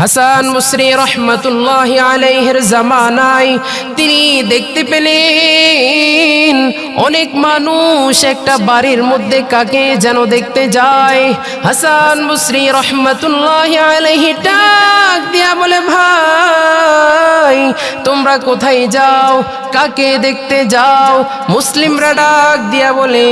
হাসান মুসরি রহমতুল্লাহ আলাইহের জামানায় তিনি দেখতে পেলেন, অনেক মানুষ একটা বাড়ির মধ্যে কাকে যেন দেখতে যায়। হাসান মুসরি রহমতুল্লাহ আলাইহি ডাক দিয়া বলে, ভাই, তোমরা কোথায় যাও? কাকে দেখতে যাও? মুসলিমরা ডাক দিয়া বলে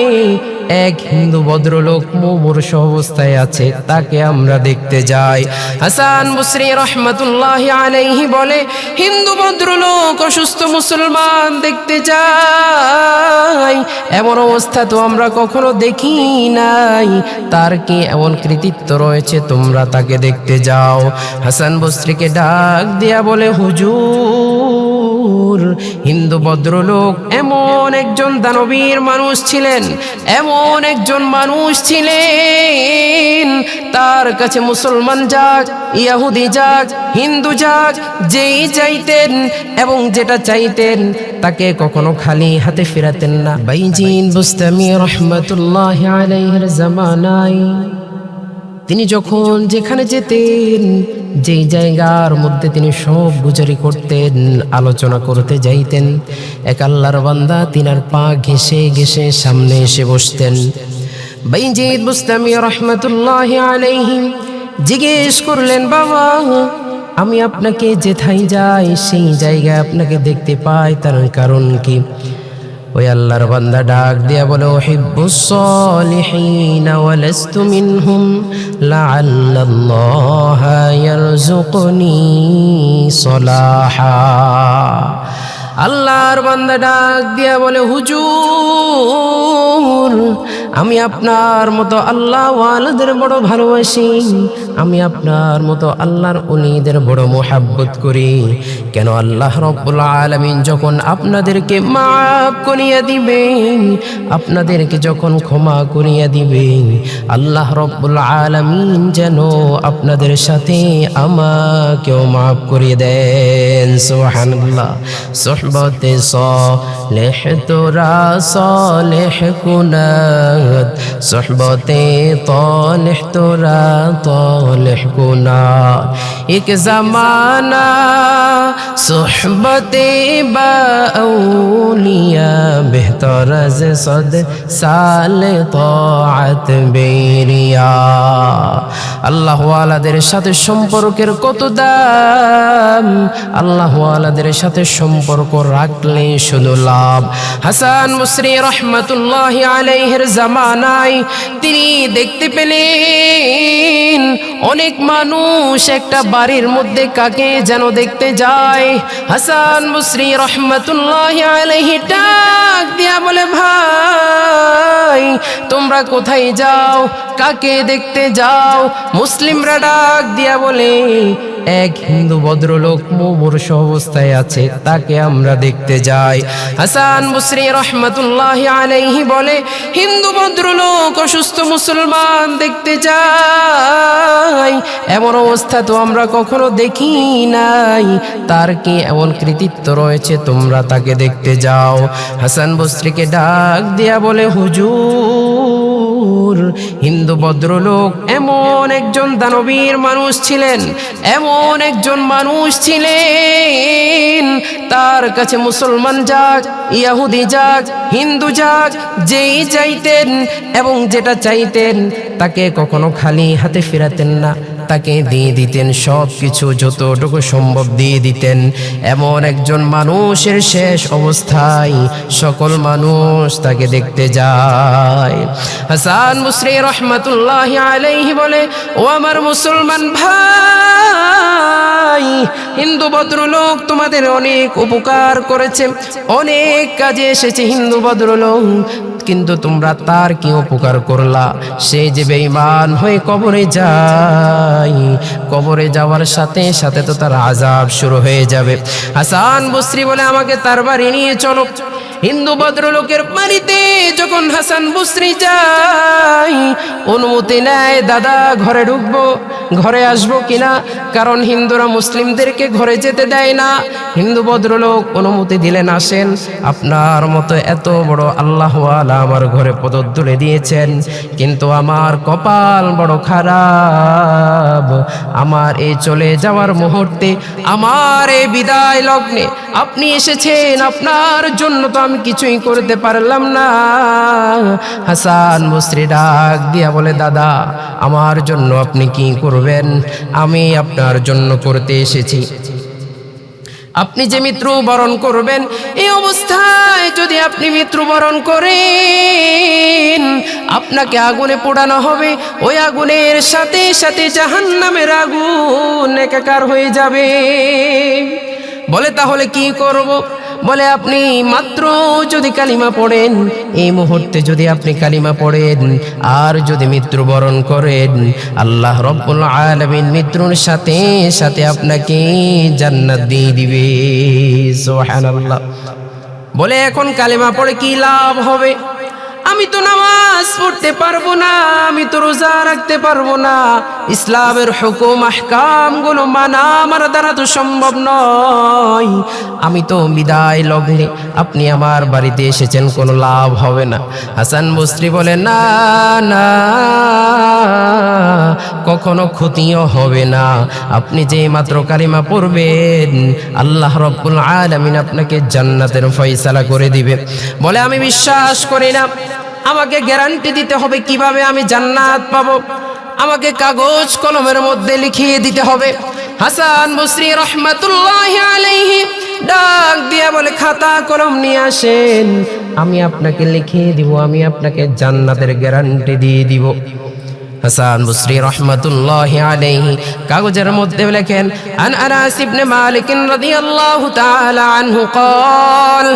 এক হিন্দু ভদ্রলোক মুমূর্ষ অবস্থায় আছে, তাকে আমরা দেখতে যাই। হাসান মুসরি রহমতুল্লাহ আলাইহি বলে, হিন্দু ভদ্রলোক, অসুস্থ মুসলমান দেখতে যাই। এমন অবস্থা তো আমরা কখনো দেখি নাই। তার কি এমন কৃতিত্ব রয়েছে? তোমরা তাকে দেখতে যাও। হাসান বস্ত্রীকে ডাক দিয়া বলে, হুজুর হিন্দু ভদ্রলোক এমন একজন দানবীর মানুষ ছিলেন, এমন একজন মানুষ ছিলেন। তার কাছে মুসলমান যাক, ইয়াহুদি যাক, হিন্দু যাক, যেই চাইতেন এবং যেটা চাইতেন, তাকে কখনো খালি হাতে ফেরাতেন না। বাইজিন বুস্তামি রহমতুল্লাহ আলাইহির জামানায়। তিনি যখন যেখানে যেতেন, যেই জায়গার মধ্যে তিনি সব গুজারি করতেন, আলোচনা করতে যাইতেন, এক আল্লাহর বান্দা তিনার পা ঘেসে ঘেসে সামনে এসে বসতেন। বাইজিদ বুস্তামি রহমতুল্লাহ আলাইহি জিজ্ঞেস করলেন, বাবা, আমি আপনাকে যেথায় যাই, সেই জায়গায় আপনাকে দেখতে পাই, তার কারণ কি? ওই আল্লাহর বান্দা ডাক দিয়া বলে ওহিব্বুস সলিহিন, ওয়ালাস্তু মিনহুম লাআল্লাল্লাহা ইয়ারযুকুনি সলাহা। আল্লাহর বান্দা ডাক দিয়া বলে, হুজুর আমি আপনার মতো আল্লাহ ওয়ালাদের বড় ভালোবাসি। আমি আপনার মতো আল্লাহর উনিদের বড় মোহাব্বত করি। কেন আল্লাহ রব্বুল আলমিন যখন আপনাদেরকে মাফ করিয়া দিবেন, আপনাদেরকে যখন ক্ষমা করিয়া দিবেন, আল্লাহ রব্বুল আলমিন যেন আপনাদের সাথে আমাকেও মাফ করিয়ে দেন। সোহানুল্লাহ সোহবতে সলেহ তোরা সলেহ صحبتِ طالح ترا طالح گنا ایک زمانہ صحبتِ با اولیاء بہتر از صد سال طاعت بیریا আল্লাহ ওয়ালাদের সাথে সম্পর্কের কত দাম? আল্লাহ ওয়ালাদের সাথে সম্পর্ক রাখলে শুধু লাভ। হাসান মুসরি রহমতুল্লাহ আলাইহের জামানায় তিনি দেখতে পেলেন, অনেক মানুষ একটা বাড়ির মধ্যে কাকে যেন দেখতে যায়। হাসান মুসরি রহমতুল্লাহ আলাইহি ডাক দিয়া বলে, ভাই, তোমরা কোথায় যাও? কাকে দেখতে যাও? মুসলিমরা ডাক দিয়া বলে, এক হিন্দু ভদ্রলোক মুমূর্ষ অবস্থায় আছে, তাকে আমরা দেখতে যাই। হাসান মুসরি রহমতুল্লাহ আলাইহি বলে, হিন্দু ভদ্রলোক, অসুস্থ মুসলমান দেখতে যাই। এমন অবস্থা তো আমরা কখনো দেখি নাই। তার কি এমন কৃতিত্ব রয়েছে, তোমরা তাকে দেখতে যাও? হাসান বস্ত্রীকে ডাক দিয়া বলে, হুজুর হিন্দু ভদ্রলোক এমন একজন দানবীর মানুষ ছিলেন, এমন একজন মানুষ ছিলেন। তার কাছে মুসলমান যাক, ইয়াহুদি যাক, হিন্দু যাক, যেই চাইতেন এবং যেটা চাইতেন, তাকে কখনো খালি হাতে ফেরাতেন না। তাকে দিয়ে দিতেন সব কিছু যতটুকু সম্ভব দিয়ে দিতেন। এমন একজন মানুষের শেষ অবস্থায় সকল মানুষ তাকে দেখতে যায়। হাসান মুসরি রহমতুল্লাহ আলাইহি বলে, ও আমার মুসলমান ভাই, হিন্দু ভদ্রলোক তোমাদের অনেক উপকার করেছে। অনেক কাজে এসেছে হিন্দু ভদ্রলোক। কিন্তু তোমরা তার কি উপকার করলা? সে যে বেঈমান হয়ে কবরে যায়, কবরে যাওয়ার সাথে সাথে তো তার আজাব শুরু হয়ে যাবে। হাসান বসরি বলে, আমাকে তার বাড়ি নিয়ে চলো। হিন্দু ভদ্রলোকের বাড়িতে যখন হাসান বসরি যায়, অনুমতি নেয়, দাদা, ঘরে ঢুকবো, ঘরে আসব কিনা? কারণ হিন্দুরা মুসলিমদেরকে ঘরে যেতে দেয় না। হিন্দু ভদ্রলোক অনুমতি দিলেন, আসেন। আপনার মতো এত বড় আল্লাহ আমার ঘরে পদতুলে দিয়েছেন, কিন্তু আমার কপাল বড় খারাপ। আমার এই চলে যাওয়ার মুহূর্তে আমার এই বিদায় লগ্নে আপনি এসেছেন, আপনার জন্য তো আমি কিছুই করতে পারলাম না। হাসান মুসরি ডাক দিয়া বলে, দাদা, আমার জন্য আপনি কি করবেন? আমি আপনার জন্য করতে এসেছি। আপনি যে মৃত্যুবরণ করবেন, এই অবস্থায় যদি আপনি মৃত্যুবরণ করেন, আপনাকে আগুনে পোড়ানো হবে। ওই আগুনের সাথে সাথে জাহান্নামের আগুন একাকার হয়ে যাবে। বলে, তাহলে কি করব? বলে আপনি মাত্র যদি কালিমা পড়েন, এই মুহূর্তে যদি আপনি কালিমা পড়েন, আর যদি মৃত্যুবরণ করেন, আল্লাহ রব্বুল আলামিন মৃত্যুর সাথে সাথে আপনাকে জান্নাত দিয়ে দিবে। সুবহানাল্লাহ। বলে এখন কালিমা পড়ে কি লাভ হবে? আমি তো নামাজ পড়তে পারব না, আমি তো রোজা রাখতে পারব না ইসলামের হুকুম আহকামগুলো মানা আমার দ্বারা তো সম্ভব নয়। আমি তো বিদায় লগ্নে আপনি আমার বাড়িতে এসেছেন, কোনো লাভ হবে না। হাসান বস্ত্রী বলে, না না, কখনো ক্ষতিও হবে না। আপনি যে মাত্র কালিমা পড়বেন, আল্লাহ রব্বুল আলামিন আপনাকে জান্নাতের ফয়সালা করে দিবে। বলে, আমি বিশ্বাস করি না। আমাকে গ্যারান্টি দিতে হবে কীভাবে আমি জান্নাত পাবো? আমাকে কাগজ কলমের মধ্যে লিখিয়ে দিতে হবে। হাসান বসরি রহমাতুল্লাহ আলাইহি ডাক দিয়া বলে, খাতা, কলম নিয়ে আসেন। আমি আপনাকে লিখিয়ে দিব, আমি আপনাকে জান্নাতের গ্যারান্টি দিয়ে দিব। হাসান বসরি রহমাতুল্লাহ আলাইহি কাগজের মধ্যে লেখেন আন আনাস ইবনে মালিক রাদিয়াল্লাহু তাআলা আনহু قال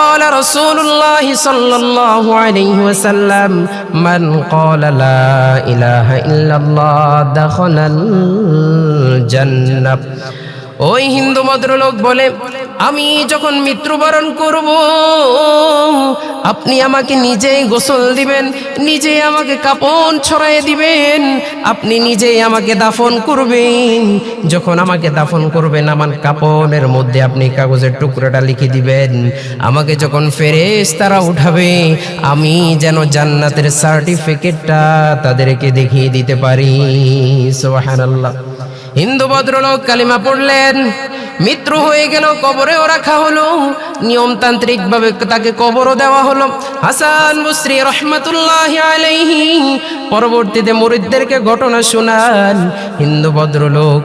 قال رسول الله صلى الله عليه وسلم من قال لا اله الا الله دخل الجنه ওই হিন্দু ভদ্রলোক বলে, আমি যখন মৃত্যুবরণ করব, আপনি আমাকে নিজেই গোসল দিবেন, নিজেই আমাকে কাপন ছড়াই দিবেন, আপনি নিজেই আমাকে দাফন করবেন। যখন আমাকে দাফন করবেন, আমার কাপনের মধ্যে আপনি কাগজের টুকরোটা লিখে দিবেন। আমাকে যখন ফেরেস তারা উঠাবে, আমি যেন জান্নাতের সার্টিফিকেটটা তাদেরকে দেখিয়ে দিতে পারি। সুবহানাল্লাহ। হিন্দু ভদ্রলোক কালিমা পড়লেন। মৃত্যু হয়ে গেল, কবরেও রাখা হলো। নিয়মতান্ত্রিক ভাবে তাকে কবরও দেওয়া হলো। হাসান মুসরি রহমতুল্লাহ আলাইহি পরবর্তীতে মুরিদদেরকে ঘটনা শোনান। হিন্দু ভদ্রলোক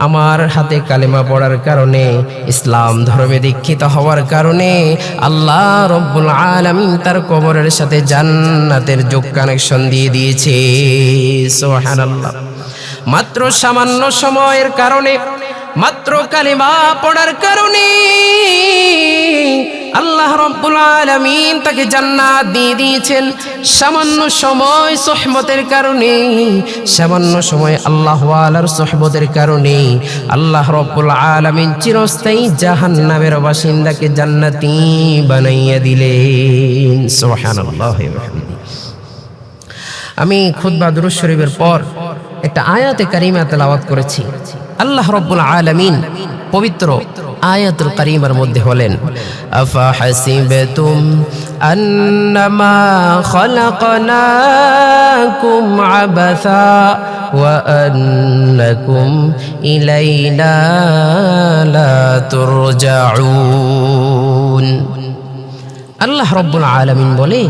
আমার হাতে কালেমা পড়ার কারণে, ইসলাম ধর্মে দীক্ষিত হওয়ার কারণে, আল্লাহ রব্বুল আলামিন তার কবরের সাথে জান্নাতের যোগ কানেকশন দিয়ে দিয়েছে। সুবহানাল্লাহ। মাত্র সামান্য সময়ের কারণে, মাত্র কালিমা পড়ার কারণে আল্লাহ রব্বুল আলামিন তাকে জান্নাত দিয়ে দিয়েছেন। সামান্য সময় সোহবতের কারণে, সামান্য সময় আল্লাহ আলার সোহবতের কারণে আল্লাহ রব্বুল আলামিন চিরস্থায়ী জাহান্নামের বাসিন্দাকে জান্নাতি বানাইয়া দিলেন। বিহামদিহি। আমি খুদ্া দুরুজ শরীফের পর একটা আয়াতে কারিমা তেলাওয়াত করেছি। আল্লাহ রব্বুল আলামিন পবিত্র আয়াতুল কারিমার মধ্যে হলেন আল্লাহ রব্বুল আলামিন বলে,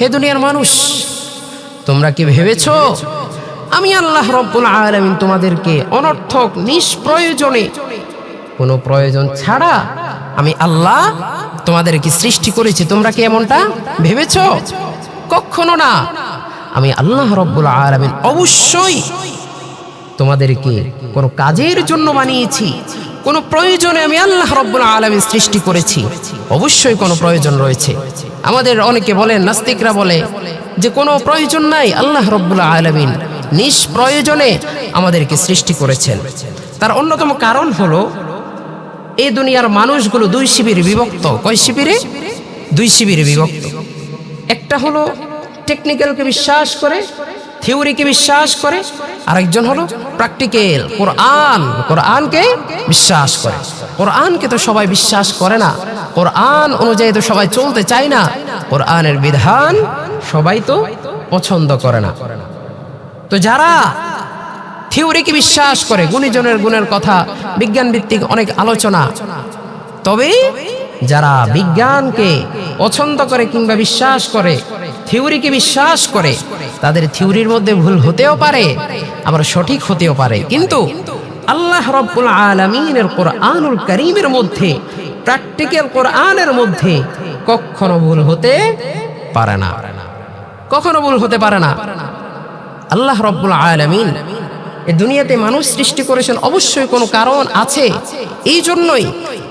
হে দুনিয়ার মানুষ, তোমরা কি ভেবেছ আমি আল্লাহ রব্বুল আলামিন তোমাদেরকে অনর্থক, নিষ্প্রয়োজনে কোনো প্রয়োজন ছাড়া আমি আল্লাহ তোমাদেরকে সৃষ্টি করেছি। তোমরা কি এমনটা ভেবেছ? কখনো না। আমি আল্লাহ রব্বুল আলামিন অবশ্যই তোমাদেরকে কোনো কাজের জন্য বানিয়েছি, কোনো প্রয়োজনে আমি আল্লাহ রব্বুল আলামিন সৃষ্টি করেছি। অবশ্যই কোনো প্রয়োজন রয়েছে। আমাদের অনেকে বলেন নাস্তিকরা বলে যে কোনো প্রয়োজন নাই আল্লাহ রব্বুল আলামিন। নিষ্প্রয়োজনে আমাদেরকে সৃষ্টি করেছেন। তার অন্যতম কারণ হলো, এই দুনিয়ার মানুষগুলো দুই শিবিরে বিভক্ত। কয় শিবিরে? দুই শিবিরে বিভক্ত। একটা হলো টেকনিক্যালকে বিশ্বাস করে থিওরিকে বিশ্বাস করে, আরেকজন হলো প্র্যাকটিক্যাল কোরআন। কোরআনকে বিশ্বাস করে। কোরআনকে তো সবাই বিশ্বাস করে না। কোরআন অনুযায়ী তো সবাই চলতে চায় না। কোরআনের বিধান সবাই তো পছন্দ করে না। তো যারা থিওরিকে বিশ্বাস করে, গুণীজনের গুণের কথা বিজ্ঞান ভিত্তিক অনেক আলোচনা, তবে যারা বিজ্ঞানকে পছন্দ করে কিংবা বিশ্বাস করে, থিওরিকে বিশ্বাস করে, তাদের থিওরির মধ্যে ভুল হতেও পারে, আবার সঠিক হতেও পারে। কিন্তু আল্লাহ রব্বুল আলমিনের কোরআনুল করিমের মধ্যে, প্র্যাকটিক্যাল কোরআনের মধ্যে কখনো ভুল হতে পারে না। কখনো ভুল হতে পারে না। আল্লাহ রব্বুল আলমিন এ দুনিয়াতে মানুষ সৃষ্টি করেছেন অবশ্যই কোনো কারণ আছে। এই জন্যই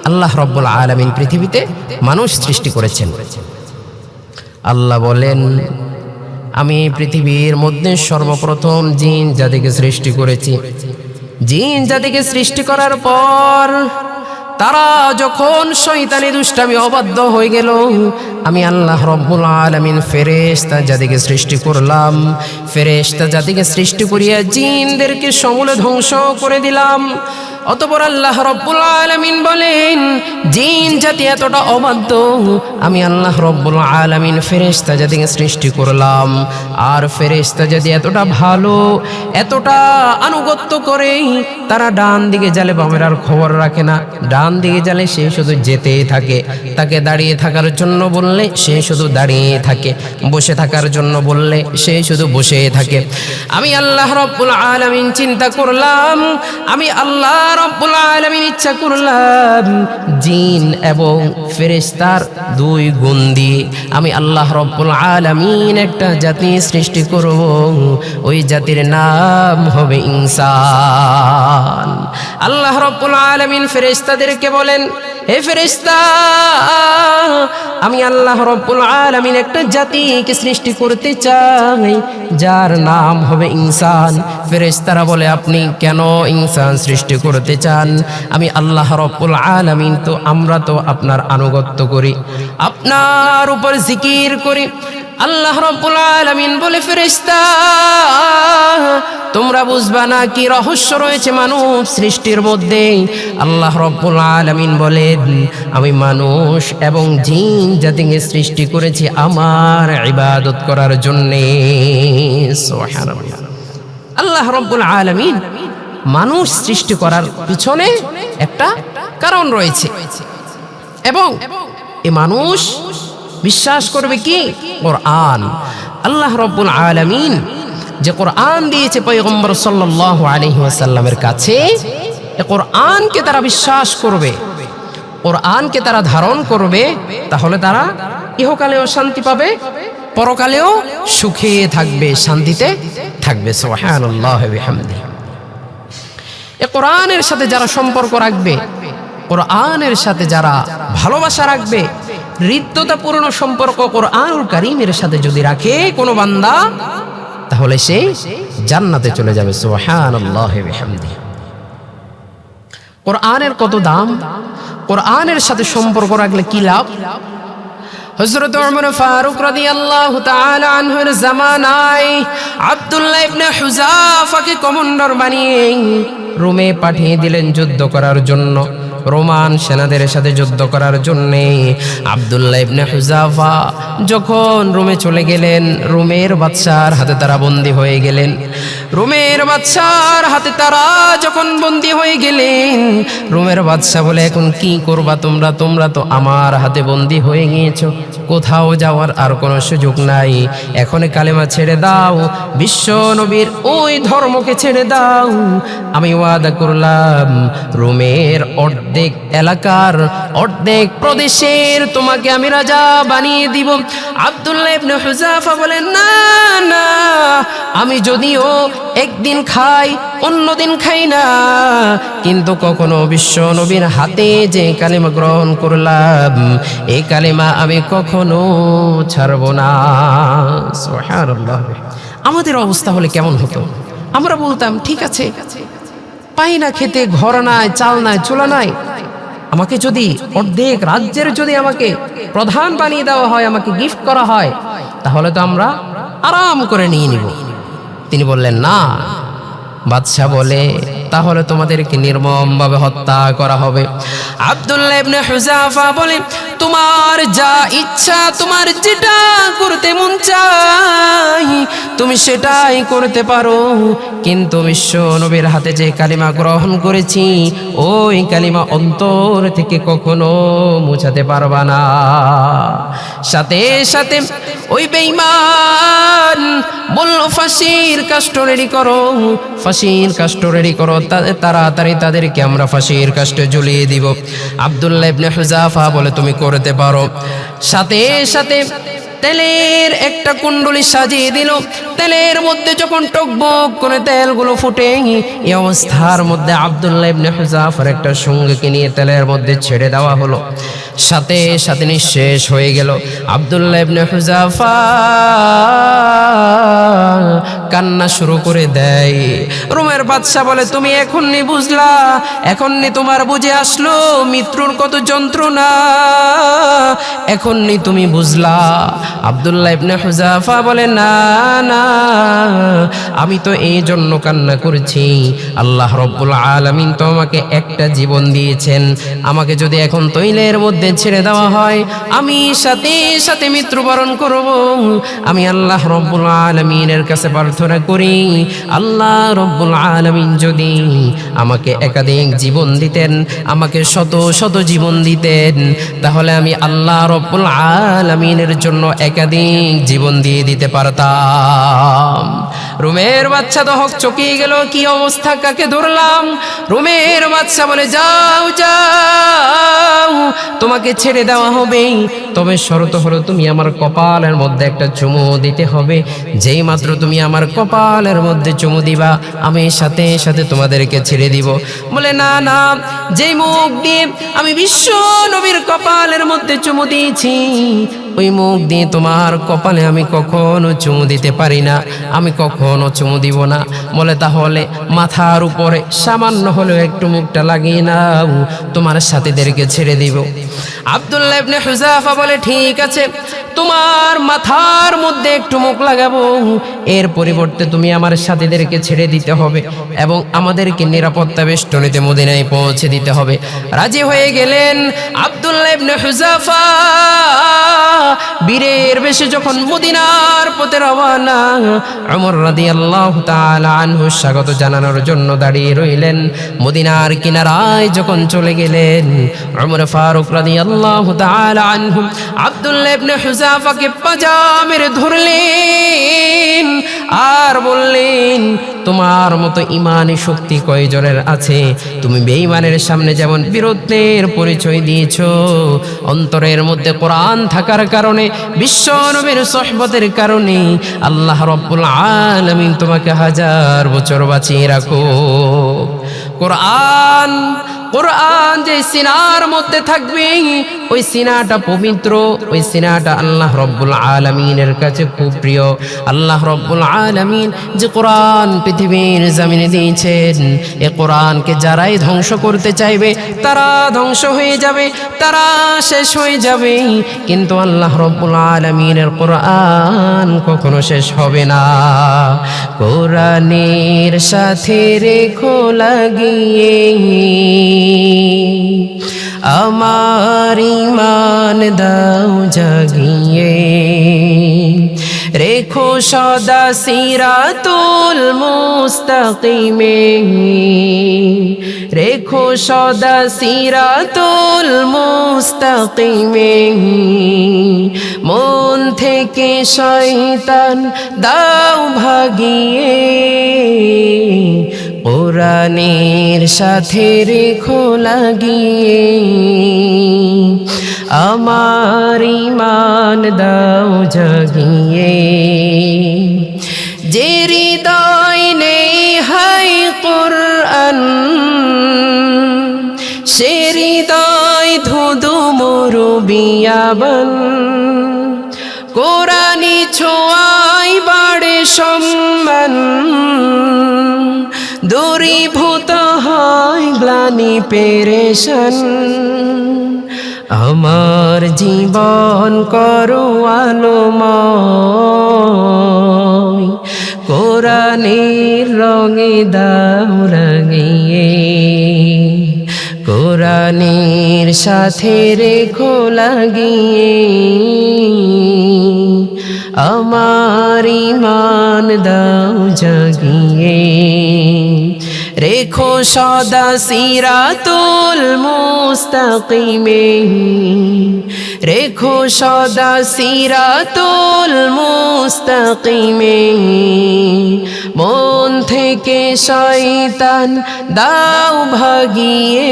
আল্লাহ রব্বুল আলমিন পৃথিবীতে মানুষ সৃষ্টি করেছেন। আল্লাহ বলেন, আমি পৃথিবীর মধ্যে সর্বপ্রথম জিন জাতিকে সৃষ্টি করেছি। জিন জাতিকে সৃষ্টি করার পর তারা যখন শৈতানি দুষ্টামি অবাধ্য হয়ে গেল, আমি আল্লাহ রব্বুল আলমিন ফেরেস্তা জাতিকে সৃষ্টি করলাম ফেরেস্তা জাতিকে সৃষ্টি করিয়া জিনদেরকে সমূলে ধ্বংস করে দিলাম। অতপর আল্লাহ রব্বুল আলমিন বলেন, জিন জাতি এতটা অবাধ্য, আমি আল্লাহ রব্বুল আলমিন ফেরেস্তা জাতিকে সৃষ্টি করলাম। আর ফেরেস্তা জাতি এতটা ভালো, এতটা আনুগত্য করে, তারা ডান দিকে জালে বামের আর খবর রাখে না। ডান দিকে জালে সে শুধু যেতেই থাকে, তাকে দাঁড়িয়ে থাকার জন্য বললে সে শুধু দাঁড়িয়ে থাকে, বসে থাকার জন্য বললে সে শুধু বসে থাকে। আমি আল্লাহ রব্বুল আলমিন চিন্তা করলাম, আমি আল্লাহ রব্বুল আলমিন ইচ্ছা করলাম জিন এবং ফেরেশতার দুই গুণ দিয়ে আমি আল্লাহ রব্বুল আলমিন একটা জাতি সৃষ্টি করব। ওই জাতির নাম হবে ইনসান। আল্লাহ রব্বুল আলমিন ফেরেস্তাদেরকে বলেন হে ফেরেস্তা আমি আল্লাহ রব্বুল আলমিন একটা জাতিকে সৃষ্টি করতে চাই, যার নাম হবে ইনসান। ফেরেস্তারা বলে, আপনি কেন ইনসান সৃষ্টি করতে চান? আমি আল্লাহ রব্বুল আলমিন তো, আমরা তো আপনার আনুগত্য করি, আপনার উপর জিকির করি। আল্লাহ রব্বুল আলমিন বলে ফেরেস্তা তোমরা বুঝবা না কি রহস্য রয়েছে মানব সৃষ্টির মধ্যে? আল্লাহ রব্বুল আলমিন বলেন, আমি মানুষ এবং জিন জাতিকে সৃষ্টি করেছি আমার ইবাদত করার জন্যে। আল্লাহ রব্বুল আলমিন মানুষ সৃষ্টি করার পিছনে একটা কারণ রয়েছে। এবং এ মানুষ বিশ্বাস করবে কি? কোরআন। আল্লাহ রব্বুল আলমিন যে কোরআন দিয়েছে পয়গম্বর সাল্লাল্লাহু আলাইহি ওয়াসাল্লামের কাছে কোরআনকে তারা বিশ্বাস করবে, কোরআনকে তারা ধারণ করবে, তাহলে তারা ইহকালেও শান্তি পাবে, পরকালেও সুখে থাকবে, শান্তিতে থাকবে। বিহামদিহি এ কোরআনের সাথে যারা সম্পর্ক রাখবে, কোরআনের সাথে যারা ভালোবাসা রাখবে, হৃদ্যতাপূর্ণ সম্পর্ক কোরআনুল কারিমের সাথে যদি রাখে, কোনো বান্দা তাহলে সে জান্নাতে চলে যাবে। কোরআনের কত দাম? কোরআনের সাথে সম্পর্ক রাখলে কি লাভ? ওমর ফারুক রোমে পাঠিয়ে দিলেন যুদ্ধ করার জন্য। রোমান সেনাদের সাথে যুদ্ধ করার জন্যে আবদুল্লাহ ইবনে হুজাফা যখন রোমে চলে গেলেন, রোমের বাদশার হাতে তারা বন্দী হয়ে গেলেন। রোমের বাদশার হাতে তারা যখন বন্দী হয়ে গেলেন, রোমের বাদশাহ বলে, এখন কি করবা তোমরা? তোমরা তো আমার হাতে বন্দী হয়ে গিয়েছো। কোথাও যাওয়ার আর কোনো সুযোগ নাই। এখন কালেমা ছেড়ে দাও। বিশ্ব নবীর ওই ধর্মকে ছেড়ে দাও। আমি ওয়াদা করলাম, রোমের অর্ধেক এলাকার, অর্ধেক প্রদেশের তোমাকে আমি রাজা বানিয়ে দিব। আব্দুল্লাহ হুজাফা বলেন, না না, আমি যদিও একদিন খাই, অন্যদিন খাই না। কিন্তু কখনো বিশ্ব নবীর হাতে যে কালিমা গ্রহণ করলাম এই কালিমা আমি কখনো ছাড়ব না। আমাদের অবস্থা হলে কেমন হতো? আমরা বলতাম, ঠিক আছে পাই না খেতে, ঘর নাই, চাল নাই, চুলা নাই। আমাকে যদি অর্ধেক রাজ্যের যদি আমাকে প্রধান বানিয়ে দেওয়া হয়, আমাকে গিফট করা হয়, তাহলে তো আমরা আরাম করে নিয়ে নিব। তিনি বললেন, না। বাদশাহ বলে, তাহলে তোমাদেরকে নির্মমভাবে হত্যা করা হবে। আব্দুল্লাহ ইবনে হুজাফা বলে তোমার যা ইচ্ছা, তোমার যেটা করতে মন চাই তুমি সেটাই করতে পারো। কিন্তু বিশ্ব নবীর হাতে যে কালিমা গ্রহণ করেছি, ওই কালিমা অন্তর থেকে কখনো মুছাতে পারবা না। সাথে সাথে ওই বেঈমান, বলল, ফাঁসির কাষ্ট রেডি করো, ফাঁসির কাষ্ট রেডি করো তাড়াতাড়ি তাদেরকে আমরা ফাঁসির কাষ্টে ঝুলিয়ে দিব। আব্দুল্লাহ ইবনে হুজাফা বলে, তুমি করতে পারো। সাথে সাথে তেলের একটা কুণ্ডলি সাজিয়ে দিল। তেলের মধ্যে যখন টকবক করে তেলগুলো ফুটে, এই অবস্থার মধ্যে আব্দুল্লাহ ইবনে হুজাফার একটা সঙ্গীকে নিয়ে তেলের মধ্যে ছেড়ে দেওয়া হলো। সাথে সাথে নিঃশেষ হয়ে গেল। আব্দুল্লাহ ইবনে হুজাফা কান্না শুরু করে দেয়। রোমের বাদশা বলে, তুমি এখনই বুঝলা, এখনই তোমার বুঝে আসলো, মৃত্যুর কত যন্ত্রণা। এখনই তুমি বুঝলা। আব্দুল্লাহ ইবনে হুজাফা বলে, না না, আমি তো এই জন্য কান্না করছি। আল্লাহ রব্বুল আলামিন তো আমাকে একটা জীবন দিয়েছেন। আমাকে যদি এখন তৈলের মধ্যে ছেড়ে দেওয়া হয়। আমি সাথে সাথে মৃত্যুবরণ করব। আমি আল্লাহ রব্বুল আলমিনের কাছে প্রার্থনা করি, আল্লাহ রব্বুল আলমিন যদি আমাকে একাধিক জীবন দিতেন, আমাকে শত শত জীবন দিতেন, তাহলে আমি আল্লাহ রব্বুল আলমিনের জন্য একাধিক জীবন দিয়ে দিতে পারতাম। রুমের বাচ্চা তো হক চকিয়ে গেল, কি অবস্থা, কাকে ধরলাম? রুমের বাচ্চা বলে, যাও যাও তোমাকে ছেড়ে দেওয়া হবে। তবে শরত হলো তুমি আমার কপালের মধ্যে একটা চুমু দিতে হবে। যেই মাত্র তুমি আমার কপালের মধ্যে চুমু দিবা, আমি সাথে সাথে তোমাদেরকে ছেড়ে দিব। বলে, না না, যেই মুখ দিয়ে আমি বিশ্ব নবীর কপালের মধ্যে চুমু দিয়েছি ওই মুখ দিয়ে তোমার কপালে আমি কখনো চুমু দিতে পারি না। আমি কখনো চুমু দিব না। বলে তাহলে মাথার উপরে সামান্য হলেও একটু মুখটা লাগিয়ে নাও। তোমার সাথীদেরকে ছেড়ে দিব। আবদুল্লাহ হুজাফা বলে, ঠিক আছে। তোমার মাথার মধ্যে একটু মুখ লাগাবো। এর পরিবর্তে তুমি আমার সাথীদেরকে ছেড়ে দিতে হবে এবং আমাদেরকে নিরাপত্তা বেষ্টনীতে মদিনায় পৌঁছে দিতে হবে। রাজি হয়ে গেলেন আব্দুল্লাহ ইবনে বীরের বেশে যখন মদিনার পথে রওয়ানা ওমর রাদিয়াল্লাহু তাআলা আনহু স্বাগত জানানোর জন্য দাঁড়িয়ে রইলেন। মদিনার কিনারায় যখন চলে গেলেন ওমর ফারুক রাদিয়াল্লাহু তাআলা আনহু, আব্দুল্লাহ ইবনে হুজাফাকে পাজা মেরে ধরলেন আর বললেন, তোমার মতো ইমানি শক্তি কয়জনের আছে? তুমি বেঈমানের সামনে যেমন বীরত্বের পরিচয় দিয়েছ, অন্তরের মধ্যে কোরআন থাকার কারণে, বিশ্ব নবীর সহবতের কারণে আল্লাহ রব্বুল আলামিন তোমাকে হাজার বছর বাঁচিয়ে রাখো কোরআন কোরআন যে সিনার মধ্যে থাকবে, ওই সিনাটা পবিত্র, ওই সিনাটা আল্লাহ রব্বুল আলমিনের কাছে খুব প্রিয়। আল্লাহ রব্বুল আলমিন যে কোরআন পৃথিবীর জামিনে দিয়েছেন, এ কোরআনকে যারাই ধ্বংস করতে চাইবে, তারা ধ্বংস হয়ে যাবে, তারা শেষ হয়ে যাবে। কিন্তু আল্লাহ রব্বুল আলমিনের কোরআন কখনো শেষ হবে না। কোরআনের সাথে রেখো লাগিয়ে আমার ইমান দাও জাগিয়ে। রেখো সদা সিরাতুল মুস্তাকিমে। রেখো সদা সিরাতুল মুস্তাকিমে। মন থেকে শয়তান দাও ভাগিয়ে। কোরআনের সাথে রেখো লাগিয়ে। আমার ইমান দাও জাগিয়ে। যে হৃদয় নেই হাই কোরআন, সে হৃদয় ধুধু মরু বিয়াবন কোরআনি ছোঁয়াই বাড়ে সম্মান দূরীভূত হয় গ্লা খানি পেরেশন। আমার জীবন করো আলোময়, কোরআনের রঙে দাও রঙিয়ে। কোরআনের সাথে রেখো লাগিয়ে। আমার ইমান দাও জাগিয়ে। রেখো সদা সিরাতুল মুস্তাকিমে। রেখো সদা সিরাতুল মুস্তাকিমে। মন থেকে শয়তান দাও ভাগিয়ে।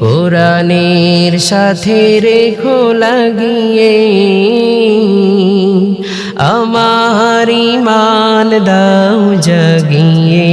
কোরআনের সাথে রেখো লাগিয়ে। আমার ইমান দাও জাগিয়ে।